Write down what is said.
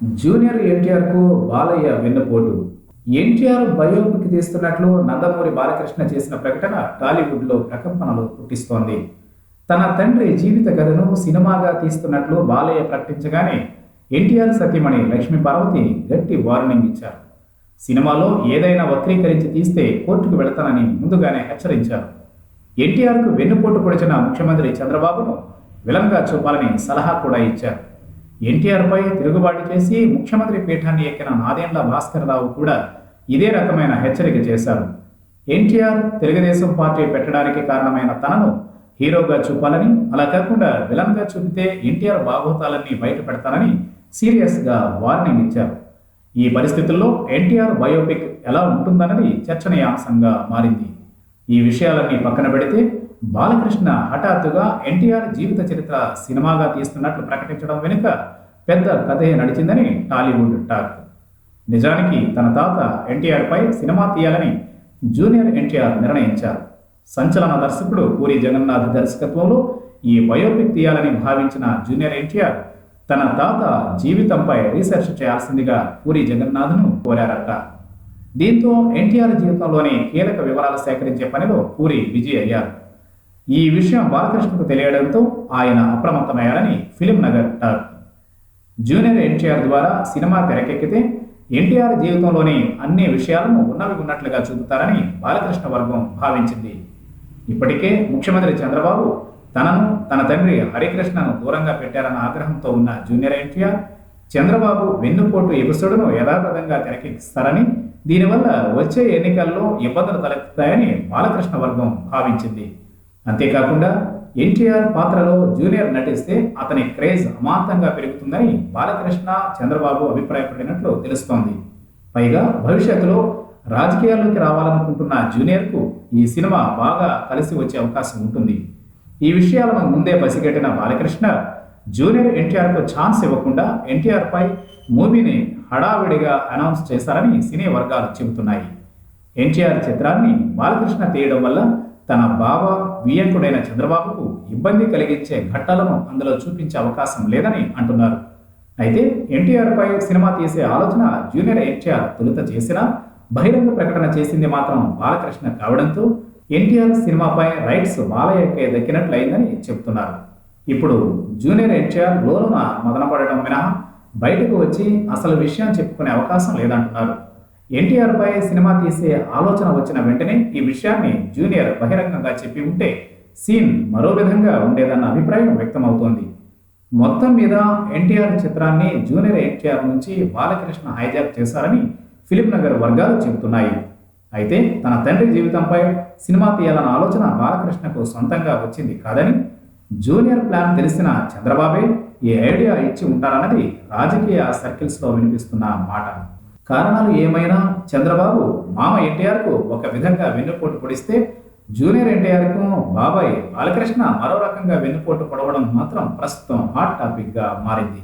Junior ఎన్టీఆర్కు బాలయ్య వెన్నుపోటు. NTR biopic తీస్తున్నట్లు నందమూరి బాలకృష్ణ చేసిన ప్రకటన టాలీవుడ్లో ప్రకంపనలు పుట్టిస్తోంది. తన తండ్రి జీవిత కథను సినిమాగా తీస్తున్నట్లు బాలయ్య ప్రకటించగానే ఎన్టీఆర్ సతీమణి లక్ష్మీ పార్వతి గట్టి వార్నింగ్ ఇచ్చారు. సినిమాలో ఏదైనా వక్రీకరించి తీస్తే కోర్టుకు వెళతానని ముందుగానే హెచ్చరించారు. ఎన్టీఆర్కు వెన్నుపోటు పొడిచిన ముఖ్యమంత్రి చంద్రబాబును విలంగా చూపాలని సలహా కూడా ఇచ్చారు. ఎన్టీఆర్పై తిరుగుబాటు చేసి ముఖ్యమంత్రి పీఠాన్ని ఎక్కిన నాదెండ్ల భాస్కర్ రావు కూడా ఇదే రకమైన హెచ్చరిక చేశారు. ఎన్టీఆర్ తెలుగుదేశం పార్టీ పెట్టడానికి కారణమైన తనను హీరోగా చూపాలని అలా కాకుండా విలన్గా చూపితే ఎన్టీఆర్ బాగోతాలన్నీ బయట పెడతానని సీరియస్గా వార్నింగ్ ఇచ్చారు. ఈ పరిస్థితుల్లో ఎన్టీఆర్ బయోపిక్ ఎలా ఉంటుందన్నది చర్చనీయాంశంగా మారింది. ఈ విషయాలన్నీ పక్కన పెడితే బాలకృష్ణ హఠాత్తుగా ఎన్టీఆర్ జీవిత చరిత్ర సినిమాగా తీస్తున్నట్లు ప్రకటించడం వెనుక పెద్ద కథే నడిచిందని టాలీవుడ్ టాక్. నిజానికి తన తాత ఎన్టీఆర్పై సినిమా తీయాలని జూనియర్ ఎన్టీఆర్ నిర్ణయించారు. సంచలన దర్శకుడు పూరి జగన్నాథ్ దర్శకత్వంలో ఈ బయోపిక్ తీయాలని భావించిన జూనియర్ ఎన్టీఆర్ తన తాత జీవితంపై రీసెర్చ్ చేయాల్సిందిగా పూరి జగన్నాథ్ను కోరారట. దీంతో ఎన్టీఆర్ జీవితంలోని కీలక వివరాలు సేకరించే పనిలో పూరి బిజీ అయ్యారు. ఈ విషయం బాలకృష్ణకు తెలియడంతో ఆయన అప్రమత్తమయ్యారని ఫిలిం నగర్ టాక్. జూనియర్ ఎన్టీఆర్ ద్వారా సినిమా తెరకెక్కితే ఎన్టీఆర్ జీవితంలోని అన్ని విషయాలను ఉన్నవి ఉన్నట్లుగా చూపుతారని బాలకృష్ణ వర్గం భావించింది. ఇప్పటికే ముఖ్యమంత్రి చంద్రబాబు తనను తన తండ్రి హరికృష్ణను దూరంగా పెట్టారన్న ఆగ్రహంతో ఉన్న జూనియర్ ఎన్టీఆర్ చంద్రబాబు వెన్నుపోటు ఎపిసోడ్ను యథాతథంగా తెరకెక్కిస్తారని దీనివల్ల వచ్చే ఎన్నికల్లో ఇబ్బందులు తలెత్తుతాయని బాలకృష్ణ వర్గం భావించింది. అంతేకాకుండా ఎన్టీఆర్ పాత్రలో జూనియర్ నటిస్తే అతని క్రేజ్ అమాంతంగా పెరుగుతుందని బాలకృష్ణ చంద్రబాబు అభిప్రాయపడినట్లు తెలుస్తోంది. పైగా భవిష్యత్తులో రాజకీయాల్లోకి రావాలనుకుంటున్న జూనియర్కు ఈ సినిమా బాగా కలిసి వచ్చే అవకాశం ఉంటుంది. ఈ విషయాలను ముందే పసిగట్టిన బాలకృష్ణ జూనియర్ ఎన్టీఆర్కు ఛాన్స్ ఇవ్వకుండా ఎన్టీఆర్పై మూవీని హడావిడిగా అనౌన్స్ చేశారని సినీ వర్గాలు చెబుతున్నాయి. ఎన్టీఆర్ చిత్రాన్ని బాలకృష్ణ తీయడం వల్ల తన బావ వియంకుడైన చంద్రబాబుకు ఇబ్బంది కలిగించే ఘట్టాలను అందులో చూపించే అవకాశం లేదని అంటున్నారు. అయితే ఎన్టీఆర్పై సినిమా తీసే ఆలోచన జూనియర్ ఎన్టీఆర్ తొలుత చేసినా బహిరంగ ప్రకటన చేసింది మాత్రం బాలకృష్ణ కావడంతో ఎన్టీఆర్ సినిమాపై రైట్స్ బాలయ్యకే దక్కినట్లయిందని చెబుతున్నారు ఇప్పుడు జూనియర్ ఎన్టీఆర్ లోన మదనపడటం మినహా బయటకు వచ్చి అసలు విషయం చెప్పుకునే అవకాశం లేదంటున్నారు. ఎన్టీఆర్ పై సినిమా తీసే ఆలోచన వచ్చిన వెంటనే ఈ విషయాన్ని జూనియర్ బహిరంగంగా చెప్పి ఉంటే సీన్ మరో విధంగా ఉండేదన్న అభిప్రాయం వ్యక్తమవుతోంది. మొత్తం మీద ఎన్టీఆర్ చిత్రాన్ని జూనియర్ ఎన్టీఆర్ నుంచి బాలకృష్ణ హైజాక్ చేశారని ఫిలిం నగర్ వర్గాలు చెబుతున్నాయి. అయితే తన తండ్రి జీవితంపై సినిమా తీయాలన్న ఆలోచన బాలకృష్ణకు సొంతంగా వచ్చింది కాదని జూనియర్ ప్లాన్ తెలిసిన చంద్రబాబే ఈ ఐడియా ఇచ్చి ఉంటారన్నది రాజకీయ సర్కిల్స్లో వినిపిస్తున్న మాట. కారణాలు ఏమైనా? చంద్రబాబు మామ ఎన్టీఆర్కు ఒక విధంగా వెన్నుపోటు పొడిస్తే జూనియర్ ఎన్టీఆర్కు బాబాయ్ బాలకృష్ణ మరో రకంగా వెన్నుపోటు పొడవడం మాత్రం ప్రస్తుతం హాట్ టాపిక్గా మారింది.